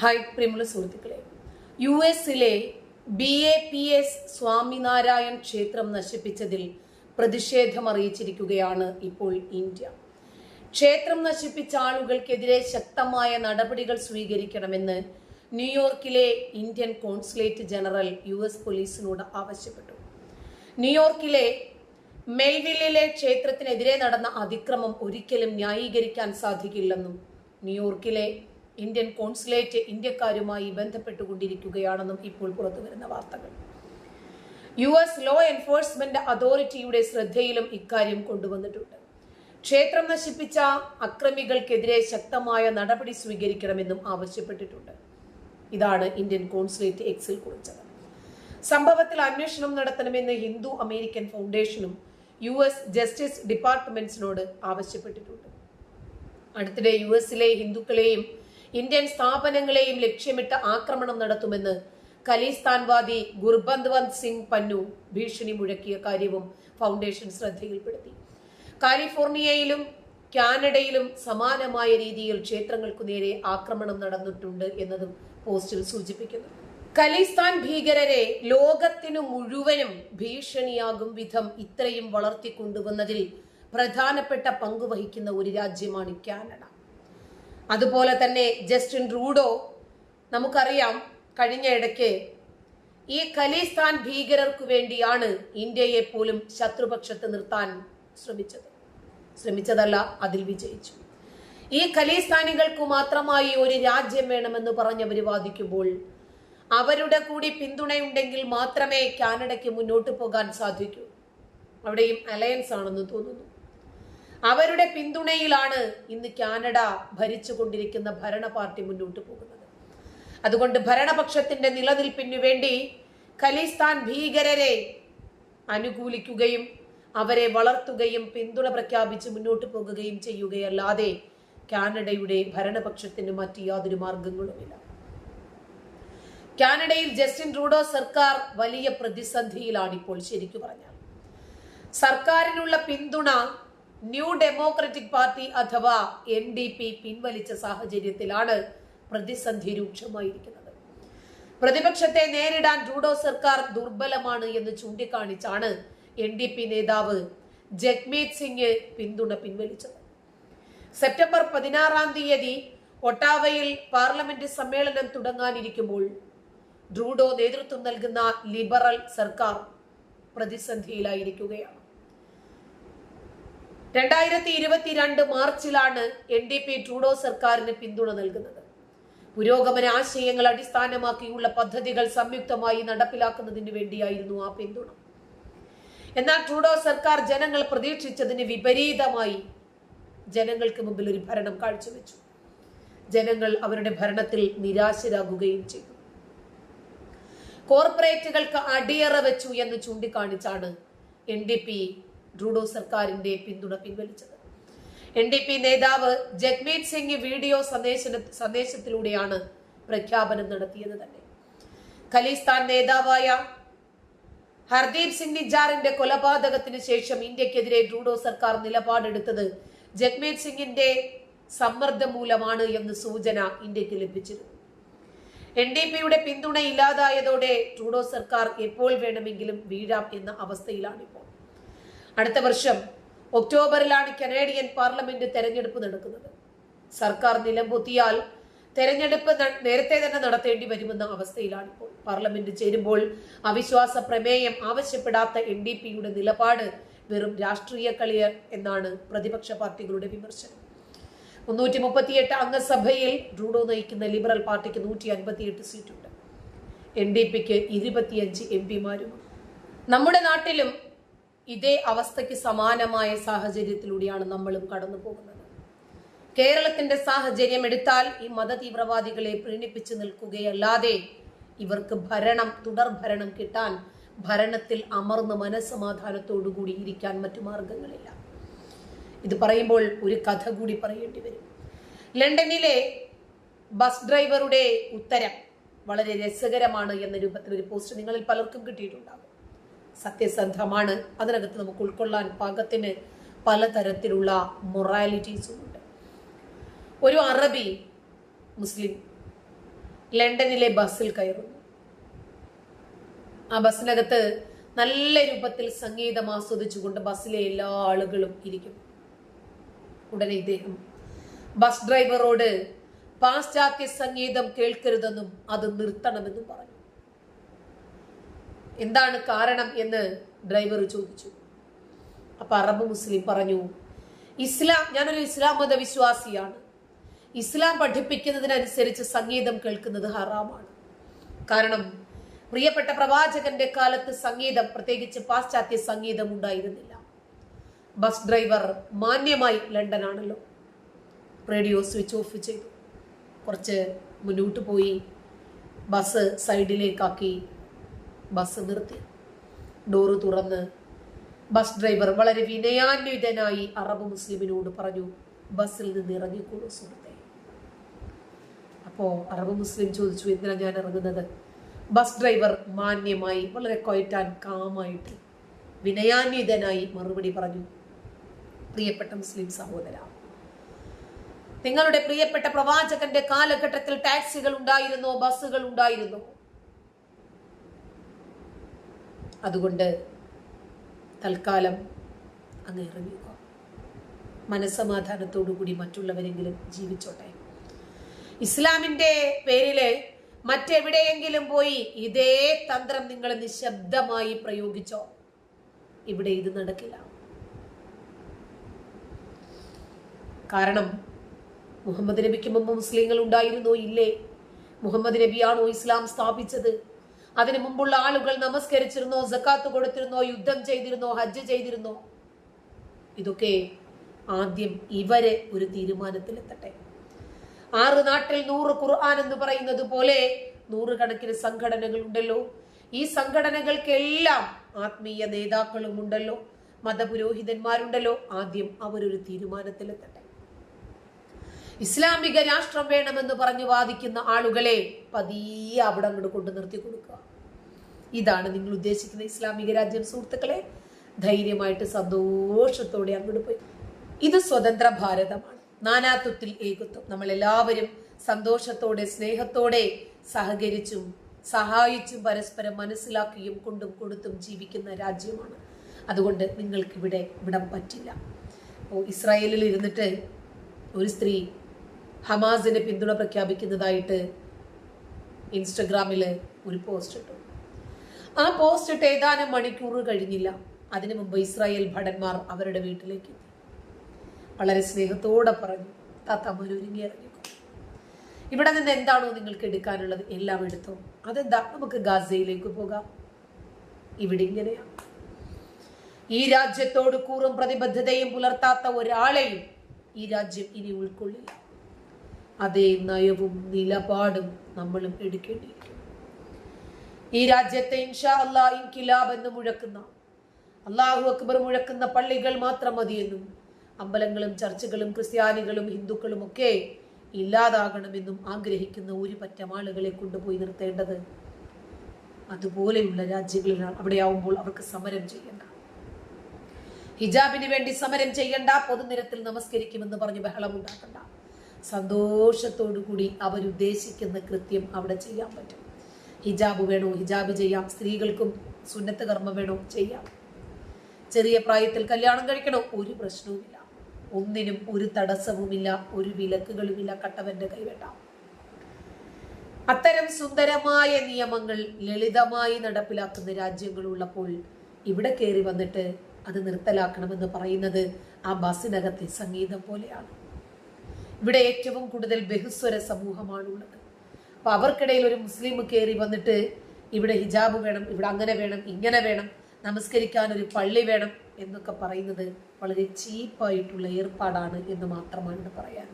Hi പ്രിയമുള്ള സുഹൃത്തുക്കളെ. U എസിലെ B A P S Swaminarayan ക്ഷേത്രം നശിപ്പിച്ചതിൽ പ്രതിഷേധം അറിയിച്ചിരിക്കുകയാണ് ഇപ്പോൾ ഇന്ത്യ. ക്ഷേത്രം നശിപ്പിച്ച ആളുകൾക്കെതിരെ ശക്തമായ നടപടികൾ സ്വീകരിക്കണമെന്ന് ന്യൂയോർക്കിലെ Indian consulate general U S പോലീസിനോട് ആവശ്യപ്പെട്ടു. ന്യൂയോർക്കിലെ മെൽവില്ലിലെ ക്ഷേത്രത്തിനെതിരെ നടന്ന അതിക്രമം ഒരിക്കലും ന്യായീകരിക്കാൻ സാധിക്കില്ലെന്നും ന്യൂയോർക്കിലെ ഇന്ത്യൻ കോൺസുലേറ്റ് ഇന്ത്യക്കാരുമായി ബന്ധപ്പെട്ടുകൊണ്ടിരിക്കുകയാണെന്നും ഇപ്പോൾ പുറത്തുവരുന്ന വാർത്തകൾ. യു എസ് ലോ എൻഫോഴ്സ്മെന്റ് അതോറിറ്റിയുടെ ശ്രദ്ധയിലും ഇക്കാര്യം കൊണ്ടുവന്നിട്ടുണ്ട്. ക്ഷേത്രം നശിപ്പിച്ച അക്രമികൾക്കെതിരെ ശക്തമായ നടപടി സ്വീകരിക്കണമെന്നും ആവശ്യപ്പെട്ടിട്ടുണ്ട്. ഇതാണ് ഇന്ത്യൻ കോൺസുലേറ്റ് എക്സിൽ കുറിച്ചത്. സംഭവത്തിൽ അന്വേഷണം നടത്തണമെന്ന് ഹിന്ദു അമേരിക്കൻ ഫൗണ്ടേഷനും യു എസ് ജസ്റ്റിസ് ഡിപ്പാർട്ട്മെന്റ്സിനോട് ആവശ്യപ്പെട്ടിട്ടുണ്ട്. അടുത്തിടെ യു എസിലെ ഹിന്ദുക്കളെയും ഇന്ത്യൻ സ്ഥാപനങ്ങളെയും ലക്ഷ്യമിട്ട് ആക്രമണം നടത്തുമെന്ന് ഖലിസ്ഥാൻവാദി ഗുർബന്ത്വന്ത് സിംഗ് പന്നു ഭീഷണി മുഴക്കിയ കാര്യവും ഫൗണ്ടേഷൻ ശ്രദ്ധയിൽപ്പെടുത്തി. കാലിഫോർണിയയിലും കാനഡയിലും സമാനമായ രീതിയിൽ ക്ഷേത്രങ്ങൾക്കു നേരെ ആക്രമണം നടന്നിട്ടുണ്ട് എന്നതും പോസ്റ്റിൽ സൂചിപ്പിക്കുന്നു. ഖലിസ്ഥാൻ ഭീകരരെ ലോകത്തിനു മുഴുവനും ഭീഷണിയാകും വിധം ഇത്രയും വളർത്തിക്കൊണ്ടുവന്നതിൽ പ്രധാനപ്പെട്ട പങ്കുവഹിക്കുന്ന ഒരു രാജ്യമാണ് കാനഡ. അതുപോലെ തന്നെ ജസ്റ്റിൻ റൂഡോ നമുക്കറിയാം കഴിഞ്ഞ ഇടയ്ക്ക് ഈ ഖലിസ്ഥാൻ ഭീകരർക്കു വേണ്ടിയാണ് ഇന്ത്യയെ പോലും ശത്രുപക്ഷത്ത് നിർത്താൻ ശ്രമിച്ചത്. ശ്രമിച്ചതല്ല അതിൽ വിജയിച്ചു. ഈ ഖലിസ്ഥാനികൾക്ക് മാത്രമായി ഒരു രാജ്യം വേണമെന്ന് പറഞ്ഞവർ വാദിക്കുമ്പോൾ അവരുടെ കൂടി പിന്തുണയുണ്ടെങ്കിൽ മാത്രമേ കാനഡയ്ക്ക് മുന്നോട്ട് പോകാൻ സാധിക്കൂ. അവിടെയും അലയൻസ് ആണെന്ന് തോന്നുന്നു. അവരുടെ പിന്തുണയിലാണ് ഇന്ന് കാനഡ ഭരിച്ചുകൊണ്ടിരിക്കുന്ന ഭരണ പാർട്ടി മുന്നോട്ട് പോകുന്നത്. അതുകൊണ്ട് ഭരണപക്ഷത്തിന്റെ നിലനിൽപ്പിനു വേണ്ടി ഖലിസ്ഥാൻ ഭീകരരെ അനുകൂലിക്കുകയും അവരെ വളർത്തുകയും പിന്തുണ പ്രഖ്യാപിച്ച് മുന്നോട്ട് പോകുകയും ചെയ്യുകയല്ലാതെ കാനഡയുടെ ഭരണപക്ഷത്തിന് മറ്റ് യാതൊരു മാർഗങ്ങളുമില്ല. കാനഡയിൽ ജസ്റ്റിൻ റൂഡോ സർക്കാർ വലിയ പ്രതിസന്ധിയിലാണ് ഇപ്പോൾ ശരിക്കു പറഞ്ഞാൽ. സർക്കാരിനുള്ള പിന്തുണ ന്യൂ ഡെമോക്രറ്റിക് പാർട്ടി അഥവാ എൻ ഡി പി പിൻവലിച്ച സാഹചര്യത്തിലാണ് പ്രതിസന്ധി രൂക്ഷമായിരിക്കുന്നത്. പ്രതിപക്ഷത്തെ നേരിടാൻ ട്രൂഡോ സർക്കാർ ദുർബലമാണ് എന്ന് ചൂണ്ടിക്കാണിച്ചാണ് എൻ ഡി പി നേതാവ് ജഗ്മീത് സിംഗ് പിന്തുണ പിൻവലിച്ചത്. സെപ്റ്റംബർ പതിനാറാം തീയതി ഒട്ടാവയിൽ പാർലമെന്റ് സമ്മേളനം തുടങ്ങാനിരിക്കുമ്പോൾ ട്രൂഡോ നേതൃത്വം നൽകുന്ന ലിബറൽ സർക്കാർ പ്രതിസന്ധിയിലായിരിക്കുകയാണ്. രണ്ടായിരത്തി ഇരുപത്തിരണ്ട് മാർച്ചിലാണ് എൻ ഡി പി ട്രൂഡോ സർക്കാരിന് പിന്തുണ നൽകുന്നത്. പുരോഗമന ആശയങ്ങൾ അടിസ്ഥാനമാക്കിയുള്ള പദ്ധതികൾ സംയുക്തമായി നടപ്പിലാക്കുന്നതിന് വേണ്ടിയായിരുന്നു ആ പിന്തുണ. എന്നാൽ ട്രൂഡോ സർക്കാർ ജനങ്ങൾ പ്രതീക്ഷിച്ചതിന് വിപരീതമായി ജനങ്ങൾക്ക് മുമ്പിൽ ഒരു ഭരണം കാഴ്ചവെച്ചു. ജനങ്ങൾ അവരുടെ ഭരണത്തിൽ നിരാശരാകുകയും ചെയ്തു. കോർപ്പറേറ്റുകൾക്ക് അടിയറ വെച്ചു എന്ന് ചൂണ്ടിക്കാണിച്ചാണ് എൻ ഡി പി ട്രൂഡോ സർക്കാരിന്റെ പിന്തുണ പിൻവലിച്ചത്. എൻ ഡി പി നേതാവ് ജഗ്മീത് സിംഗ് വീഡിയോ സന്ദേശ സന്ദേശത്തിലൂടെയാണ് പ്രഖ്യാപനം നടത്തിയത് തന്നെ. ഖലിസ്ഥാൻ നേതാവായ ഹർദീപ് സിംഗ് നിജാറിന്റെ കൊലപാതകത്തിന് ശേഷം ഇന്ത്യക്കെതിരെ ട്രൂഡോ സർക്കാർ നിലപാടെടുത്തത് ജഗ്മീത് സിംഗിന്റെ സമ്മർദ്ദം മൂലമാണ് എന്ന് സൂചന ഇന്ത്യയ്ക്ക് ലഭിച്ചിരുന്നു. എൻ ഡി പിയുടെ പിന്തുണ ഇല്ലാതായതോടെ ട്രൂഡോ സർക്കാർ എപ്പോൾ വേണമെങ്കിലും വീഴാം എന്ന അവസ്ഥയിലാണിപ്പോൾ. അടുത്ത വർഷം ഒക്ടോബറിലാണ് കനേഡിയൻ പാർലമെന്റ് തെരഞ്ഞെടുപ്പ് നടക്കുന്നത്. സർക്കാർ നിലംപൊത്തിയാൽ തെരഞ്ഞെടുപ്പ് നേരത്തെ തന്നെ നടത്തേണ്ടി വരുമെന്ന അവസ്ഥയിലാണ് ഇപ്പോൾ പാർലമെന്റ് ചേരുമ്പോൾ അവിശ്വാസ പ്രമേയം ആവശ്യപ്പെടാത്ത എൻ ഡി പിയുടെ നിലപാട് വെറും രാഷ്ട്രീയ കളിയർ എന്നാണ് പ്രതിപക്ഷ പാർട്ടികളുടെ വിമർശനം. മുന്നൂറ്റി മുപ്പത്തിയെട്ട് അംഗസഭയിൽ ഡ്രൂഡോ നയിക്കുന്ന ലിബറൽ പാർട്ടിക്ക് നൂറ്റി അൻപത്തിയെട്ട് സീറ്റുണ്ട്. എൻ ഡി പിക്ക് ഇരുപത്തിയഞ്ച് എം പിമാരുമാണ് നമ്മുടെ നാട്ടിലും ഇതേ അവസ്ഥയ്ക്ക് സമാനമായ സാഹചര്യത്തിലൂടെയാണ് നമ്മളും കടന്നു പോകുന്നത്. കേരളത്തിന്റെ സാഹചര്യം എടുത്താൽ ഈ മതതീവ്രവാദികളെ പ്രീണിപ്പിച്ചു നിൽക്കുകയല്ലാതെ ഇവർക്ക് ഭരണം തുടർ ഭരണം കിട്ടാൻ ഭരണത്തിൽ അമർന്ന് മനസ്സമാധാനത്തോടുകൂടി ഇരിക്കാൻ മറ്റു മാർഗങ്ങളില്ല. ഇത് പറയുമ്പോൾ ഒരു കഥ കൂടി പറയേണ്ടി വരും. ലണ്ടനിലെ ബസ് ഡ്രൈവറുടെ ഉത്തരം വളരെ രസകരമാണ് എന്ന രൂപത്തിൽ ഒരു പോസ്റ്റ് നിങ്ങളിൽ പലർക്കും കിട്ടിയിട്ടുണ്ടാകും. സത്യസന്ധമാണ്. അതിനകത്ത് നമുക്ക് ഉൾക്കൊള്ളാൻ പാകത്തിന് പലതരത്തിലുള്ള മൊറാലിറ്റീസും ഉണ്ട് ഒരു അറബി മുസ്ലിം ലണ്ടനിലെ ബസ്സിൽ കയറുന്നു. ആ ബസ്സിനകത്ത് നല്ല രൂപത്തിൽ സംഗീതം ആസ്വദിച്ചുകൊണ്ട് ബസ്സിലെ എല്ലാ ആളുകളും ഇരിക്കും. ഉടനെ ഇദ്ദേഹം ബസ് ഡ്രൈവറോട് പാശ്ചാത്യ സംഗീതം കേൾക്കരുതെന്നും അത് നിർത്തണമെന്നും പറഞ്ഞു. എന്താണ് കാരണം എന്ന് ഡ്രൈവർ ചോദിച്ചു. അപ്പൊ അറബ് മുസ്ലിം പറഞ്ഞു ഇസ്ലാം ഞാനൊരു ഇസ്ലാം മത വിശ്വാസിയാണ്. ഇസ്ലാം പഠിപ്പിക്കുന്നതിനനുസരിച്ച് സംഗീതം കേൾക്കുന്നത് ഹറാമാണ്. കാരണം പ്രിയപ്പെട്ട പ്രവാചകന്റെ കാലത്ത് സംഗീതം പ്രത്യേകിച്ച് പാശ്ചാത്യ സംഗീതം ഉണ്ടായിരുന്നില്ല. ബസ് ഡ്രൈവർ മാന്യമായി ലണ്ടനാണല്ലോ. റേഡിയോ സ്വിച്ച് ഓഫ് ചെയ്തു. കുറച്ച് മുന്നോട്ട് പോയി. ബസ് സൈഡിലേക്കാക്കി ബസ് നിർത്തി. ഡോറ് തുറന്ന് ബസ് ഡ്രൈവർ വളരെ വിനയാന്വിതനായി അറബ് മുസ്ലിമിനോട് പറഞ്ഞു ബസ്സിൽ നിന്ന് ഇറങ്ങിക്കോളൂ സുഹൃത്തെ. അപ്പോ അറബ് മുസ്ലിം ചോദിച്ചു എന്തിനാ ഞാൻ ഇറങ്ങുന്നത്? ബസ് ഡ്രൈവർ മാന്യമായി വളരെ കൊയറ്റാൻ കാമായിട്ട് വിനയാന്വിതനായി മറുപടി പറഞ്ഞു പ്രിയപ്പെട്ട മുസ്ലിം സഹോദര നിങ്ങളുടെ പ്രിയപ്പെട്ട പ്രവാചകന്റെ കാലഘട്ടത്തിൽ ടാക്സികൾ ഉണ്ടായിരുന്നോ? ബസ്സുകൾ ഉണ്ടായിരുന്നോ? അതുകൊണ്ട് തൽക്കാലം അങ്ങ് ഇറങ്ങിക്കോ. മനസ്സമാധാനത്തോടുകൂടി മറ്റുള്ളവരെങ്കിലും ജീവിച്ചോട്ടെ. ഇസ്ലാമിന്റെ പേരിൽ മറ്റെവിടെയെങ്കിലും പോയി ഇതേ തന്ത്രം നിങ്ങൾ നിശബ്ദമായി പ്രയോഗിച്ചോ? ഇവിടെ ഇത് നടക്കില്ല. കാരണം മുഹമ്മദ് നബിക്ക് മുമ്പ് മുസ്ലിങ്ങൾ ഉണ്ടായിരുന്നോ? ഇല്ലേ? മുഹമ്മദ് നബിയാണോ ഇസ്ലാം സ്ഥാപിച്ചത്? അതിനു മുമ്പുള്ള ആളുകൾ നമസ്കരിച്ചിരുന്നോ സക്കാത്ത് കൊടുത്തിരുന്നോ യുദ്ധം ചെയ്തിരുന്നോ ഹജ്ജ് ചെയ്തിരുന്നോ? ഇതൊക്കെ ആദ്യം ഇവരെ ഒരു തീരുമാനത്തിലെത്തട്ടെ. ആറ് നാട്ടിൽ നൂറ് ഖുർആൻ എന്ന് പറയുന്നത് പോലെ നൂറുകണക്കിന് സംഘടനകൾ ഉണ്ടല്ലോ. ഈ സംഘടനകൾക്കെല്ലാം ആത്മീയ നേതാക്കളും ഉണ്ടല്ലോ മതപുരോഹിതന്മാരുണ്ടല്ലോ. ആദ്യം അവരൊരു തീരുമാനത്തിലെത്തട്ടെ. ഇസ്ലാമിക രാഷ്ട്രം വേണമെന്ന് പറഞ്ഞു വാദിക്കുന്ന ആളുകളെ പതിയെ അവിടെ അങ്ങോട്ട് കൊണ്ടു നിർത്തി കൊടുക്കുക. ഇതാണ് നിങ്ങൾ ഉദ്ദേശിക്കുന്ന ഇസ്ലാമിക രാജ്യം സുഹൃത്തുക്കളെ. ധൈര്യമായിട്ട് സന്തോഷത്തോടെ അങ്ങോട്ട് പോയി. ഇത് സ്വതന്ത്ര ഭാരതമാണ്. നാനാത്വത്തിൽ ഏകത്വം. നമ്മൾ എല്ലാവരും സന്തോഷത്തോടെ സ്നേഹത്തോടെ സഹകരിച്ചും സഹായിച്ചും പരസ്പരം മനസ്സിലാക്കിയും കൊണ്ടും കൊടുത്തും ജീവിക്കുന്ന രാജ്യമാണ്. അതുകൊണ്ട് നിങ്ങൾക്ക് ഇവിടെ പറ്റില്ല. അപ്പോൾ ഇസ്രായേലിൽ ഇരുന്നിട്ട് ഒരു സ്ത്രീ ഹമാസിന് പിന്തുണ പ്രഖ്യാപിക്കുന്നതായിട്ട് ഇൻസ്റ്റഗ്രാമിൽ ഒരു പോസ്റ്റ് ഇട്ടു. ആ പോസ്റ്റ് ഇട്ട് ഏതാനും മണിക്കൂർ കഴിഞ്ഞില്ല. അതിനു മുമ്പ് ഇസ്രായേൽ ഭടന്മാർ അവരുടെ വീട്ടിലേക്ക് എത്തി. വളരെ സ്നേഹത്തോടെ പറഞ്ഞു താത്താമാർ ഒരുങ്ങി ഇവിടെ നിന്ന് എന്താണോ നിങ്ങൾക്ക് എടുക്കാനുള്ളത് എല്ലാം എടുത്തോ. അതെന്താ നമുക്ക് ഗാസയിലേക്ക് പോകാം. ഇവിടെ ഇങ്ങനെയാണ് ഈ രാജ്യത്തോട് കൂറും പ്രതിബദ്ധതയും പുലർത്താത്ത ഒരാളെയും ഈ രാജ്യം ഇനി ഉൾക്കൊള്ളില്ല. അതേ നയവും നിലപാടും നമ്മളും എടുക്കേണ്ടിയിരിക്കും ഈ രാജ്യത്തെ ഇൻഷാ അല്ലാ ഇൻകിലാബ് എന്ന് മുഴക്കുന്ന അള്ളാഹു അക്ബർ മുഴക്കുന്ന പള്ളികൾ മാത്രം മതിയെന്നും അമ്പലങ്ങളും ചർച്ചുകളും ക്രിസ്ത്യാനികളും ഹിന്ദുക്കളും ഒക്കെ ഇല്ലാതാകണമെന്നും ആഗ്രഹിക്കുന്ന ഒരു പറ്റം ആളുകളെ കൊണ്ടുപോയി നിർത്തേണ്ടത് അതുപോലെയുള്ള രാജ്യങ്ങളിലാണ്. അവിടെയാവുമ്പോൾ അവർക്ക് സമരം ചെയ്യേണ്ട. ഹിജാബിന് വേണ്ടി സമരം ചെയ്യണ്ട പൊതുനിരത്തിൽ നമസ്കരിക്കുമെന്ന് പറഞ്ഞ് ബഹളം ഉണ്ടാക്കണ്ട. സന്തോഷത്തോടു കൂടി അവരുദ്ദേശിക്കുന്ന കൃത്യം അവിടെ ചെയ്യാൻ പറ്റും. ഹിജാബ് വേണോ? ഹിജാബ് ചെയ്യാം. സ്ത്രീകൾക്കും സുന്നത്ത് കർമ്മം വേണോ? ചെയ്യാം. ചെറിയ പ്രായത്തിൽ കല്യാണം കഴിക്കണോ? ഒരു പ്രശ്നവുമില്ല. ഒന്നിനും ഒരു തടസ്സവുമില്ല ഒരു വിലക്കുകളുമില്ല കട്ടവന്റെ കൈവേണ്ട അത്തരം സുന്ദരമായ നിയമങ്ങൾ ലളിതമായി നടപ്പിലാക്കുന്ന രാജ്യങ്ങളുള്ളപ്പോൾ ഇവിടെ കയറി വന്നിട്ട് അത് നിർത്തലാക്കണമെന്ന് പറയുന്നത് ആ ബസ്സിനകത്തെ സംഗീതം പോലെയാണ്. ഇവിടെ ഏറ്റവും കൂടുതൽ ബഹുസ്വര സമൂഹമാണുള്ളത്. അപ്പോൾ അവർക്കിടയിൽ ഒരു മുസ്ലിം കയറി വന്നിട്ട് ഇവിടെ ഹിജാബ് വേണം ഇവിടെ അങ്ങനെ വേണം ഇങ്ങനെ വേണം നമസ്കരിക്കാൻ ഒരു പള്ളി വേണം എന്നൊക്കെ പറയുന്നത് വളരെ ചീപ്പായിട്ടുള്ള ഏർപ്പാടാണ് എന്ന് മാത്രമാണ് പറയാൻ